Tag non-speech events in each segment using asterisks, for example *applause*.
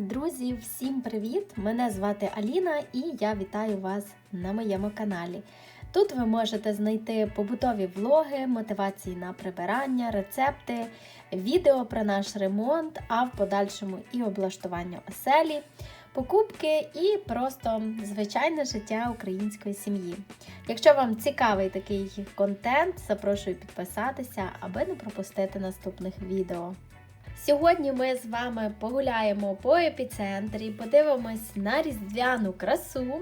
Друзі, всім привіт! Мене звати Аліна і я вітаю вас на моєму каналі. Тут ви можете знайти побутові влоги, мотивації на прибирання, рецепти, відео про наш ремонт, а в подальшому і облаштування оселі, покупки і просто звичайне життя української сім'ї. Якщо вам цікавий такий контент, запрошую підписатися, аби не пропустити наступних відео. Сьогодні ми з вами погуляємо по епіцентрі, подивимось на різдвяну красу,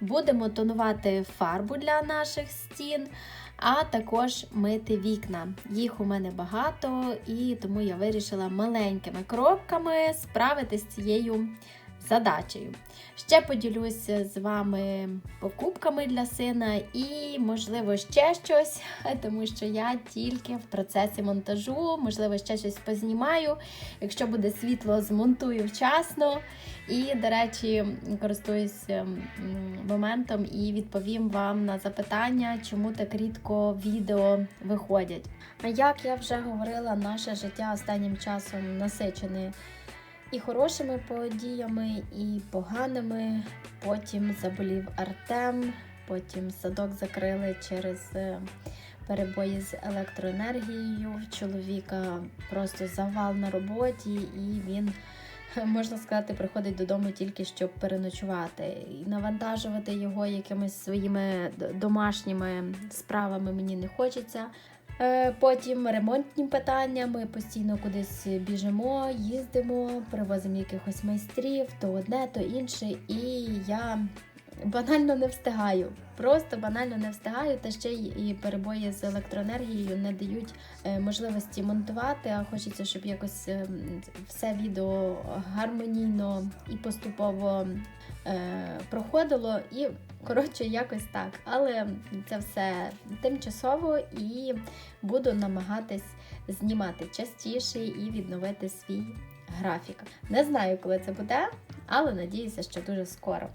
будемо тонувати фарбу для наших стін, а також мити вікна. Їх у мене багато, і тому я вирішила маленькими кропками справитися з цією задачею. Ще поділюся з вами покупками для сина і, можливо, ще щось, *laughs* тому що я тільки в процесі монтажу, можливо, ще щось познімаю. Якщо буде світло, змонтую вчасно. І, до речі, користуюсь моментом і відповім вам на запитання, чому так рідко відео виходять. Як я вже говорила, наше життя останнім часом насичене і хорошими подіями, і поганими. Потім заболів Артем, потім садок закрили через е, перебої з електроенергією. Чоловіка просто завал на роботі, і він, можна сказати, приходить додому тільки щоб переночувати. І навантажувати його якимись своїми домашніми справами мені не хочеться. Е, Потім ремонтні питання. Ми постійно кудись біжимо, їздимо, привозимо якихось майстрів, то одне, то інше. І я банально не встигаю. Просто банально не встигаю, та ще й і перебої з електроенергією не дають е, можливості монтувати. А хочеться, щоб якось е, все відео гармонійно і поступово е, проходило. І коротше, якось так. Але це все тимчасово і буду намагатись знімати частіше і відновити свій графік. Не знаю, коли це буде, але надіюся, що дуже скоро.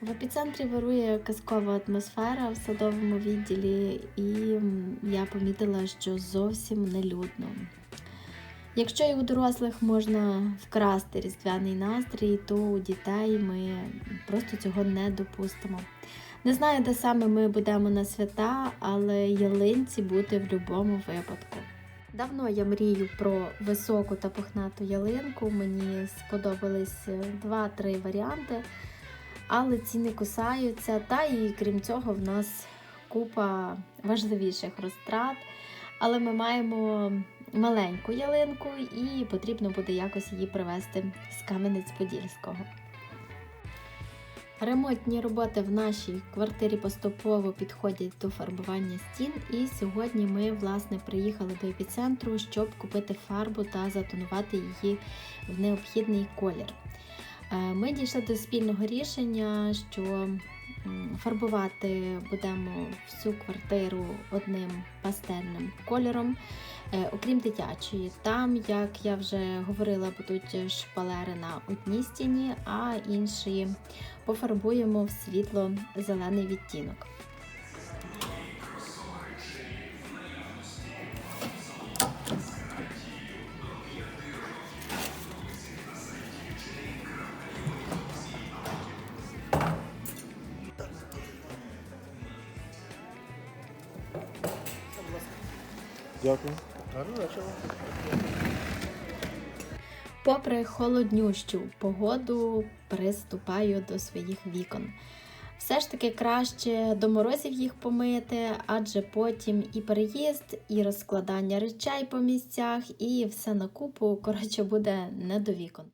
В епіцентрі вирує казкова атмосфера в садовому відділі, і я помітила, що зовсім не людно. Якщо і у дорослих можна вкрасти різдвяний настрій, то у дітей ми просто цього не допустимо. Не знаю, де саме ми будемо на свята, але ялинці бути в будь-якому випадку. Давно я мрію про високу та пухнату ялинку. Мені сподобались е, два-три варіанти, але ціни кусаються. Та і крім цього, в нас купа важливіших розтрат. Але ми маємо маленьку ялинку і потрібно буде якось її привезти з Кам'янець-Подільського. Ремонтні роботи в нашій квартирі поступово підходять до фарбування стін, і сьогодні ми власне приїхали до епіцентру, щоб купити фарбу та затонувати її в необхідний колір. Е, Ми дійшли до спільного рішення, що фарбувати будемо всю квартиру одним пастельним кольором, е, окрім дитячої. Там, як я вже говорила, будуть шпалери на одній стіні, а інші пофарбуємо в світло-зелений відтінок. Холоднющу погоду, приступаю до своїх вікон. Все ж таки краще до морозів їх помити, адже потім і переїзд, і розкладання речей по місцях, і все на купу, коротше, буде не до вікон.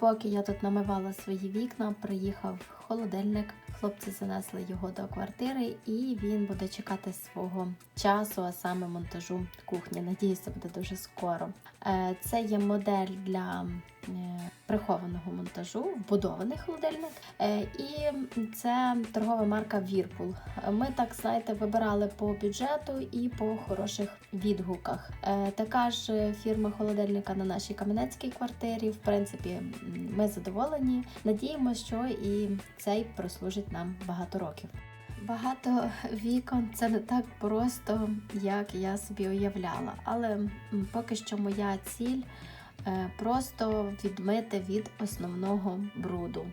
Поки я тут намивала свої вікна, приїхав холодильник. Хлопці занесли його до квартири, і він буде чекати свого часу, а саме монтажу кухні. Надіюся, буде дуже скоро. Е, Це є модель для прихованого монтажу, вбудований холодильник. Е, І це торгова марка Whirlpool. Ми так знаєте вибирали по бюджету і по хороших відгуках. Е, Така ж фірма холодильника на нашій кам'янецькій квартирі. В принципі, ми задоволені. Надіємося, що і цей прослужить нам багато років. Багато вікон це не так просто, як я собі уявляла. Але поки що моя ціль е, просто відмити від основного бруду.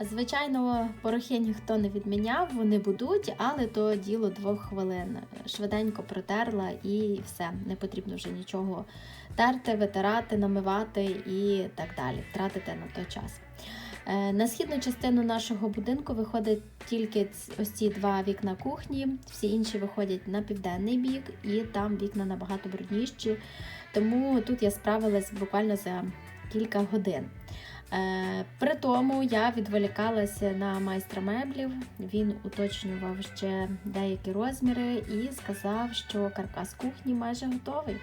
Звичайно, порохи ніхто не відміняв, вони будуть, але то діло двох хвилин. Швиденько протерла і все, не потрібно вже нічого терти, витирати, намивати і так далі, тратити на той час. Е, На східну частину нашого будинку виходить тільки ось ці два вікна кухні, всі інші виходять на південний бік, і там вікна набагато брудніші. Тому тут я справилась буквально за кілька годин. Е, При тому я відволікалася на майстра меблів. Він уточнював ще деякі розміри і сказав, що каркас кухні майже готовий.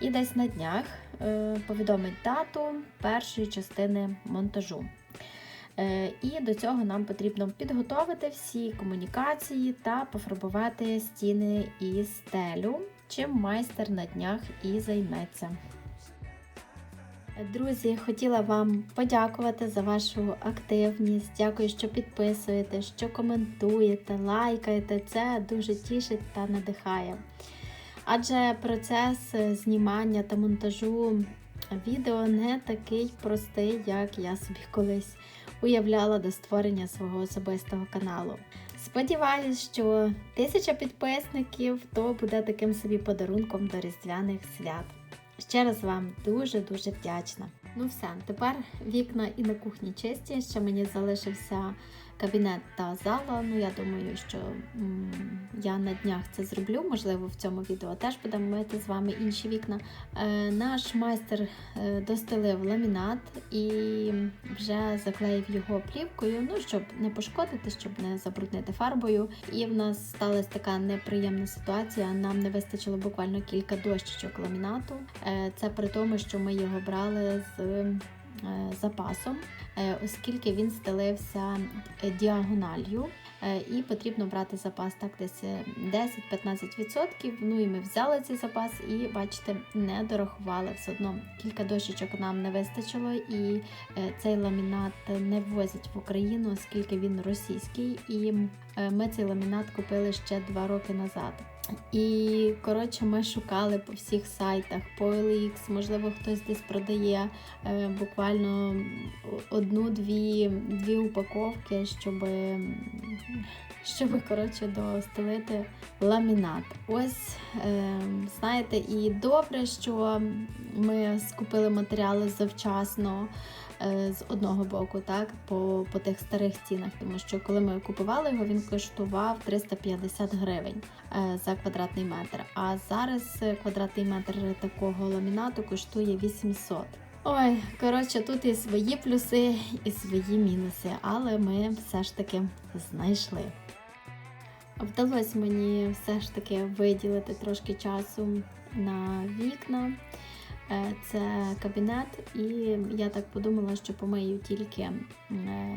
І десь на днях е, повідомить дату першої частини монтажу. Е, І до цього нам потрібно підготовити всі комунікації та пофарбувати стіни і стелю, чим майстер на днях і займеться. Друзі, хотіла вам подякувати за вашу активність. Дякую, що підписуєте, що коментуєте, лайкаєте. Це дуже тішить та надихає. Адже процес знімання та монтажу відео не такий простий, як я собі колись уявляла до створення свого особистого каналу. Сподіваюсь, що тисяча підписників то буде таким собі подарунком до різдвяних свят. Ще раз вам дуже-дуже вдячна. Ну все, тепер вікна і на кухні чисті. Ще мені залишився кабінет та зала. Ну я думаю, що я на днях це зроблю. Можливо, в цьому відео теж будемо мити з вами інші вікна. Е, наш майстер е, достелив ламінат і вже заклеїв його плівкою, ну щоб не пошкодити, щоб не забруднити фарбою. І в нас сталася така неприємна ситуація. Нам не вистачило буквально кілька дощечок ламінату. Е, Це при тому, що ми його брали з запасом, е, оскільки він стелився е, діагональю. Е, І потрібно брати запас так десь е, 10-15%. Ну і ми взяли цей запас і, бачите, не дорахували все одно. Кілька дощечок нам не вистачило, і е, цей ламінат не ввозять в Україну, оскільки він російський. І е, ми цей ламінат купили ще два роки назад. І коротше, ми шукали по всіх сайтах, по OLX, можливо, хтось десь продає е, буквально одну-дві дві упаковки, щоб, щоб коротше, достелити ламінат. Ось, е, знаєте, і добре, що ми скупили матеріали завчасно. Е, З одного боку, так, по, по тих старих цінах, тому що коли ми купували його, він коштував 350 гривень е, за квадратний метр. А зараз е, квадратний метр такого ламінату коштує 800. Ой, коротше, тут і свої плюси, і свої мінуси, але ми все ж таки знайшли. Вдалося мені все ж таки виділити трошки часу на вікна. Е, Це кабінет, і я так подумала, що помию тільки е,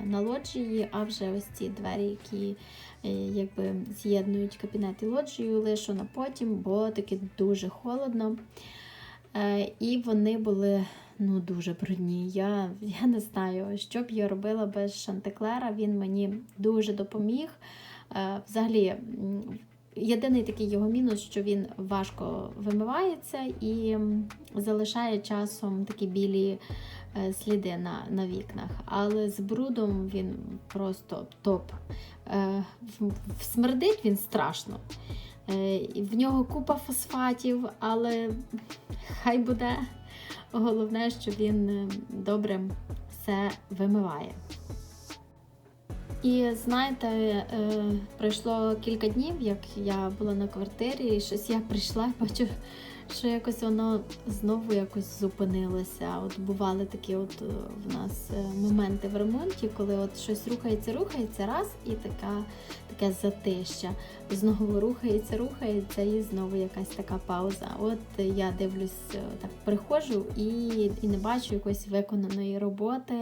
на лоджії, а вже ось ці двері, які е, якби з'єднують кабінет і лоджію, лишу на потім, бо таки дуже холодно. І вони були ну, дуже брудні. Я, я не знаю, що б я робила без Шантеклера. Він мені дуже допоміг. Взагалі, єдиний такий його мінус, що він важко вимивається і залишає часом такі білі е, сліди на, на вікнах. Але з брудом він просто топ. Е, Смердить він страшно. Е, В нього купа фосфатів, але хай буде. Головне, що він добре все вимиває. І знаєте, е, пройшло кілька днів, як я була на квартирі, і щось я прийшла і бачу, що якось воно знову якось зупинилося. От бували такі от е, в нас е, моменти в ремонті, коли от щось рухається, рухається раз, і така, таке затища. Знову рухається, рухається, і знову якась така пауза. От я дивлюсь, е, так приходжу і, і не бачу якоїсь виконаної роботи.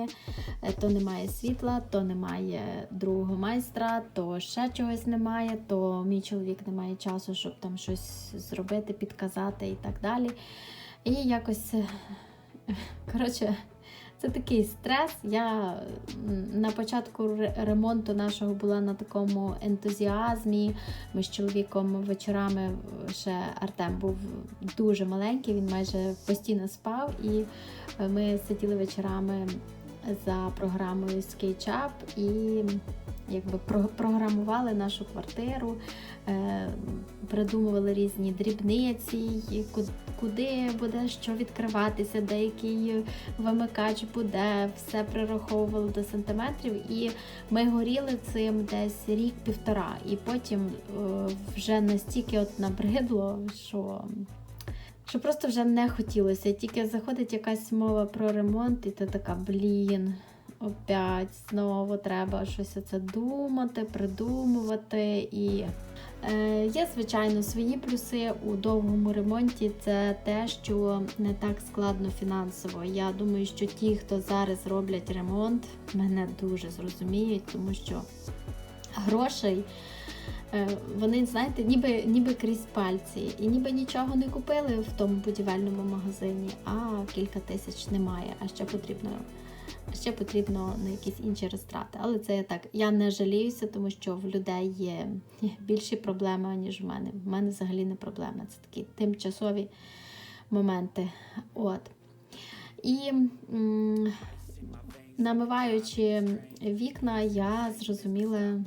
То немає світла, то немає другого майстра, то ще чогось немає, то мій чоловік не має часу, щоб там щось зробити, підказати так далі. І якось, е, *laughs* коротше, це такий стрес. Я на початку ремонту нашого була на такому ентузіазмі. Ми з чоловіком вечорами е, ще Артем був дуже маленький, він майже постійно спав, і е, ми сиділи вечорами за програмою SketchUp і якби програмували нашу квартиру, е, придумували різні дрібниці, куди буде що відкриватися, деякий вимикач буде, все прираховували до сантиметрів. І ми горіли цим десь рік-півтора. І потім е, вже настільки от набридло, що. Що просто вже не хотілося. Тільки заходить якась мова про ремонт, і ти така, блін, опять знову треба щось оце думати, придумувати. І е, є, звичайно, свої плюси у довгому ремонті. Це те, що не так складно фінансово. Я думаю, що ті, хто зараз роблять ремонт, мене дуже зрозуміють, тому що грошей. Е, Вони, знаєте, ніби, ніби крізь пальці, і ніби нічого не купили в тому будівельному магазині, а кілька тисяч немає, а ще потрібно, ще потрібно на якісь інші розтрати. Але це я так, я не жаліюся, тому що в людей є більші проблеми, ніж в мене. В мене взагалі не проблема. Це такі тимчасові моменти. От. І м, намиваючи вікна, я зрозуміла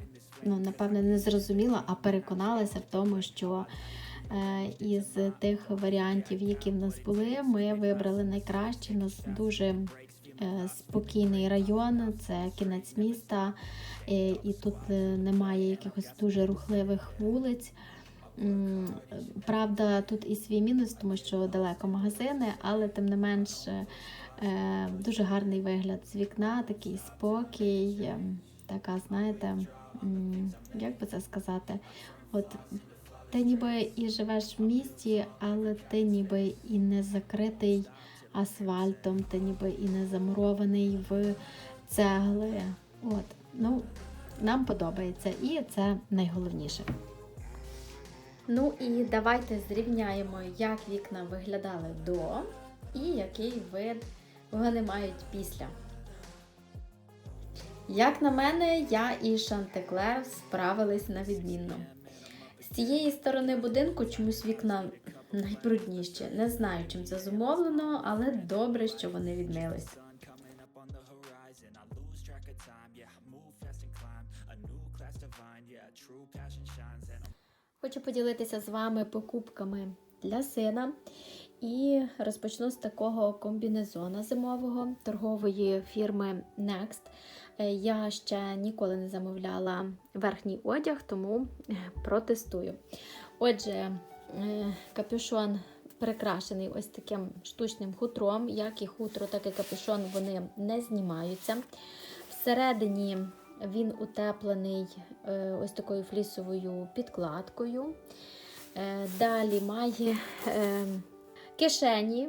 ну, напевне, не зрозуміла, а переконалася в тому, що е, із тих варіантів, які в нас були, ми вибрали найкраще. У нас дуже е, спокійний район, це кінець міста, е, і тут немає якихось дуже рухливих вулиць. Правда, тут і свій мінус, тому що далеко магазини, але тим не менш дуже гарний вигляд з вікна, такий спокій, е, така, знаєте, як би це сказати, от ти ніби і живеш в місті, але ти ніби і не закритий асфальтом, ти ніби і не замурований в цегли. От, ну, нам подобається, і це найголовніше. Ну і давайте зрівняємо, як вікна виглядали до і який вид вони мають після. Як на мене, я і Шантеклер справились на відмінно. З цієї сторони будинку чомусь вікна найбрудніші. Не знаю, чим це зумовлено, але добре, що вони відмились. Хочу поділитися з вами покупками для сина. І розпочну з такого комбінезона зимового торгової фірми Next. Е, Я ще ніколи не замовляла верхній одяг, тому е, протестую. Отже, е, капюшон прикрашений ось таким штучним хутром. Як і хутро, так і капюшон вони не знімаються. Всередині він утеплений ось такою флісовою підкладкою. Далі має кишені.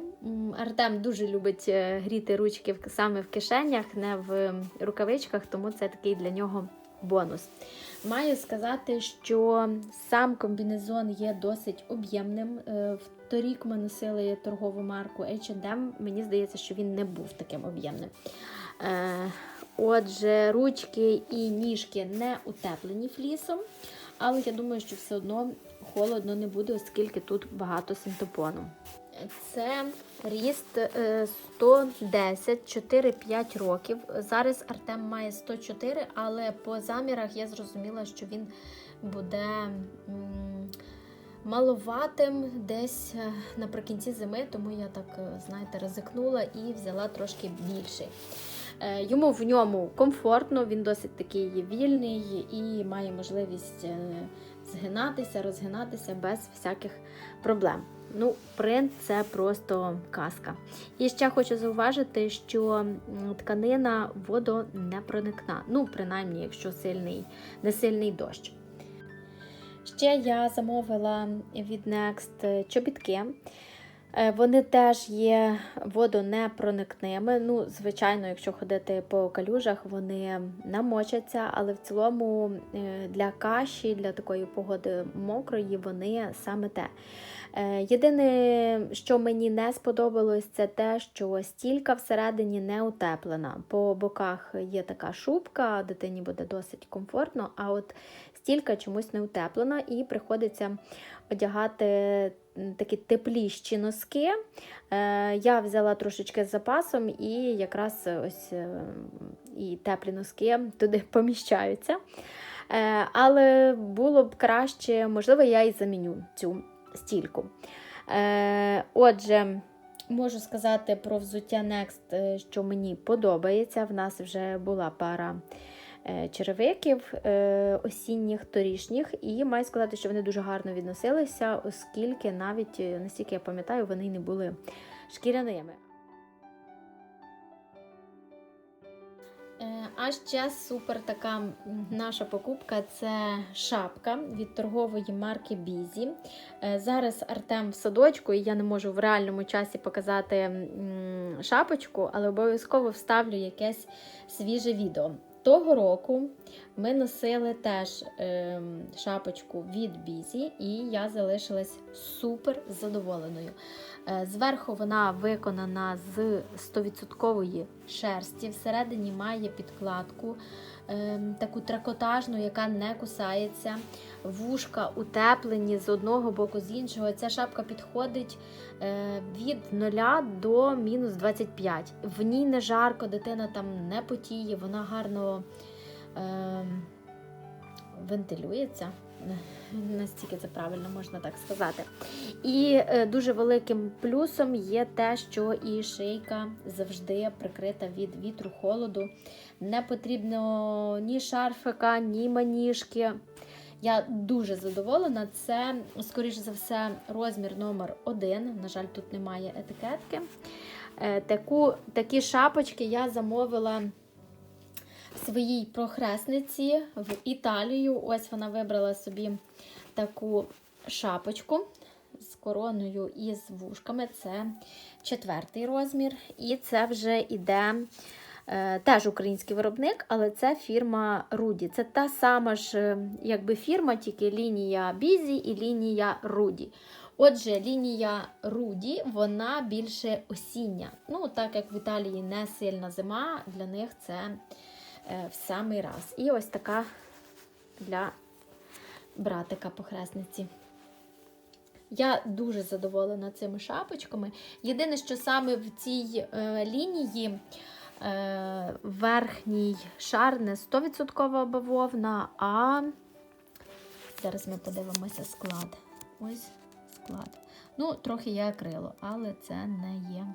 Артем дуже любить е, гріти ручки саме в кишенях, не в рукавичках, тому це такий для нього бонус. Маю сказати, що сам комбінезон є досить об'ємним. Е, Торік ми носили торгову марку H&M. Мені здається, що він не був таким об'ємним. Е, Отже, ручки і ніжки не утеплені флісом, але я думаю, що все одно холодно не буде, оскільки тут багато синтепону. Це ріст е, 110, 4-5 років. Зараз Артем має 104, але по замірах я зрозуміла, що він буде маловатим десь е, наприкінці зими, тому я так, е, знаєте, ризикнула і взяла трошки більший. Е, Йому в ньому комфортно, він досить такий вільний і має можливість е, згинатися, розгинатися без всяких проблем. Ну, принт це просто казка. І ще хочу зауважити, що тканина водонепроникна. Ну, принаймні, якщо сильний, не сильний дощ. Ще я замовила від Next чобітки. Е, Вони теж є водонепроникними. Ну, звичайно, якщо ходити по калюжах, вони намочаться, але в цілому е, для каші, для такої погоди мокрої, вони саме те. Е, Єдине, що мені не сподобалось, це те, що стілька всередині не утеплена. По боках є така шубка, дитині буде досить комфортно, а от стілька чомусь не утеплена, і приходиться одягати такі тепліші носки. Е, Я взяла трошечки з запасом, і якраз ось е, і теплі носки туди *laughs* поміщаються. Е, Але було б краще, можливо, я і заміню цю стільку. Отже, можу сказати про взуття Next, що мені подобається. В нас вже була пара черевиків е, осінніх, торішніх, і маю сказати, що вони дуже гарно відносилися, оскільки навіть, е, наскільки я пам'ятаю, вони не були шкіряними. Е, А ще супер така наша покупка це шапка від торгової марки Бізі. Е, Зараз Артем в садочку, і я не можу в реальному часі показати шапочку, але обов'язково вставлю якесь свіже відео. Того року ми носили теж е, шапочку від Бізі, і я залишилась супер задоволеною. Е, Зверху вона виконана з 100% шерсті. Всередині має підкладку таку тракотажну, яка не кусається. Вушка утеплені з одного боку, з іншого. Ця шапка підходить е, від 0 до мінус 25. В ній не жарко, дитина там не потіє, вона гарно ем, вентилюється. Настільки це правильно можна так сказати. І е, дуже великим плюсом є те, що і шийка завжди прикрита від вітру, холоду. Не потрібно ні шарфика, ні маніжки. Я дуже задоволена. Це, скоріш за все, розмір номер один. На жаль, тут немає етикетки. Е, Таку, такі шапочки я замовила своїй прохресниці в Італію. Ось вона вибрала собі таку шапочку з короною і з вушками. Це четвертий розмір. І це вже іде е, теж український виробник, але це фірма Руді. Це та сама ж е, якби фірма, тільки лінія Бізі і лінія Руді. Отже, лінія Руді, вона більше осіння. Ну, так як в Італії не сильна зима, для них це в самий раз. І ось така для братика похресниці. Я дуже задоволена цими шапочками. Єдине, що саме в цій е, лінії е, верхній шар не 100% бавовна, а зараз ми подивимося склад. Ось склад. Ну, трохи є акрило, але це не є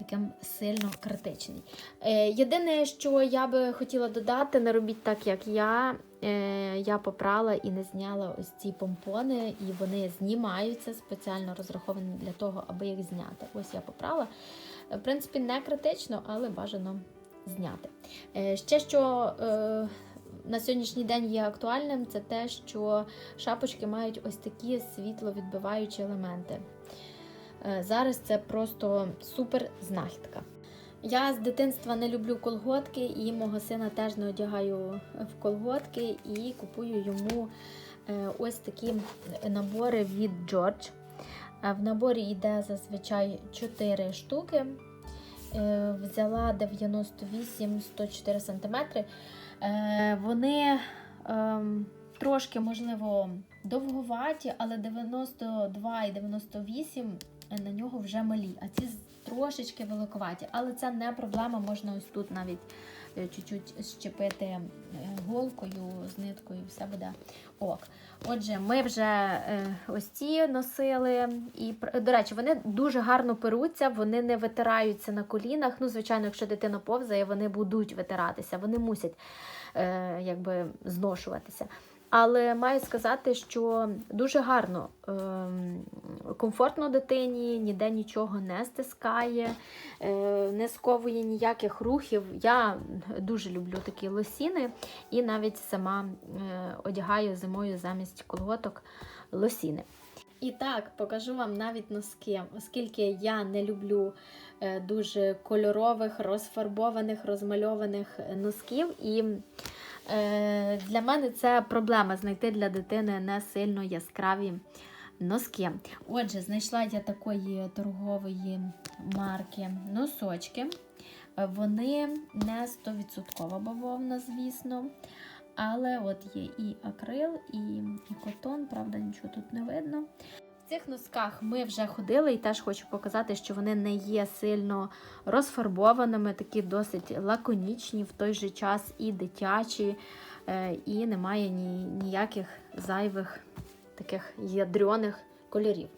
таким сильно критичний. Е, єдине, що я би хотіла додати, не робіть так, як я. Е, я попрала і не зняла ось ці помпони, і вони знімаються спеціально розраховані для того, аби їх зняти. Ось я попрала. Е, В принципі, не критично, але бажано зняти. Ще що на сьогоднішній день є актуальним, це те, що шапочки мають ось такі світловідбиваючі елементи. Е, Зараз це просто супер знахідка. Я з дитинства не люблю колготки, і мого сина теж не одягаю в колготки і купую йому е, ось такі набори від George. Е, В наборі йде зазвичай 4 штуки. Взяла 98-104 см. Вони ем, трошки, можливо, довговаті, але 92 і 98 на нього вже малі, а ці трошечки великоваті. Але це не проблема, можна ось тут навіть е, чуть-чуть щепити е, голкою з ниткою, і все буде ок. Отже, ми вже е, ось ці носили. І, до речі, вони дуже гарно перуться, вони не витираються на колінах. Ну, звичайно, якщо дитина повзає, вони будуть витиратися, вони мусять якби зношуватися. Але маю сказати, що дуже гарно, ем, комфортно дитині, ніде нічого не стискає, е, не сковує ніяких рухів. Я дуже люблю такі лосіни і навіть сама е, одягаю зимою замість колготок лосіни. І так, покажу вам навіть носки, оскільки я не люблю е, дуже кольорових, розфарбованих, розмальованих носків. І для мене це проблема знайти для дитини не сильно яскраві носки. Отже, знайшла я такої торгової марки носочки. Е, Вони не 100% бавовна, звісно. Але от є і акрил, і, і котон, правда, нічого тут не видно. Цих носках ми вже ходили і теж хочу показати, що вони не є сильно розфарбованими, такі досить лаконічні, в той же час і дитячі, е, і немає ні, ніяких зайвих таких ядрьоних кольорів.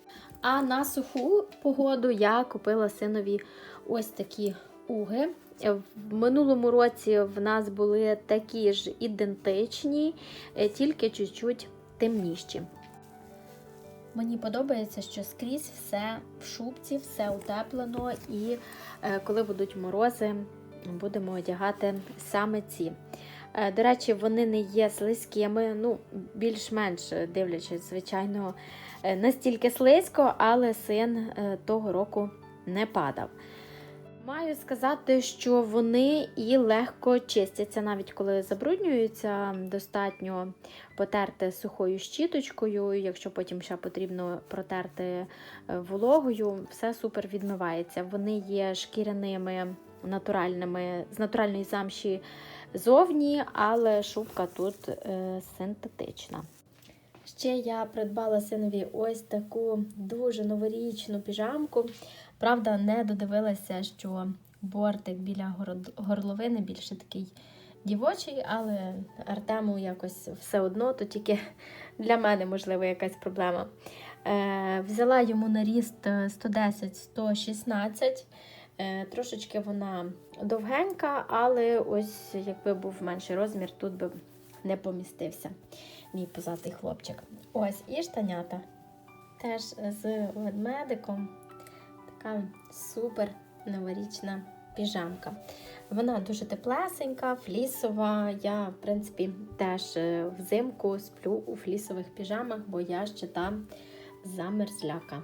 А на суху погоду я купила синові ось такі уги. В минулому році в нас були такі ж ідентичні, е, тільки чуть-чуть темніші. Мені подобається, що скрізь все в шубці, все утеплено, і е, коли будуть морози, будемо одягати саме ці. Е, До речі, вони не є слизькими, ну, більш-менш дивлячись, звичайно, е, настільки слизько, але син того року не падав. Маю сказати, що вони і легко чистяться, навіть коли забруднюються, достатньо потерти сухою щіточкою. Якщо потім ще потрібно протерти е, вологою, все супер відмивається. Вони є шкіряними, натуральними, з натуральної замші зовні, але шубка тут е, синтетична. Ще я придбала синові ось таку дуже новорічну піжамку. Правда, не додивилася, що бортик біля горловини більше такий дівочий, але Артему якось все одно, то тільки для мене, можливо, якась проблема. Е, взяла йому на ріст 110-116. Е, трошечки вона довгенька, але ось якби був менший розмір, тут би не помістився мій позатий хлопчик. Ось і штанята. Теж з ведмедиком. Така супер новорічна піжамка. Вона дуже теплесенька, флісова. Я, в принципі, теж е, взимку сплю у флісових піжамах, бо я ще там замерзляка.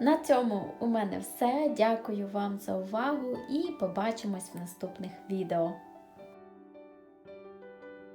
На цьому у мене все. Дякую вам за увагу і побачимось в наступних відео.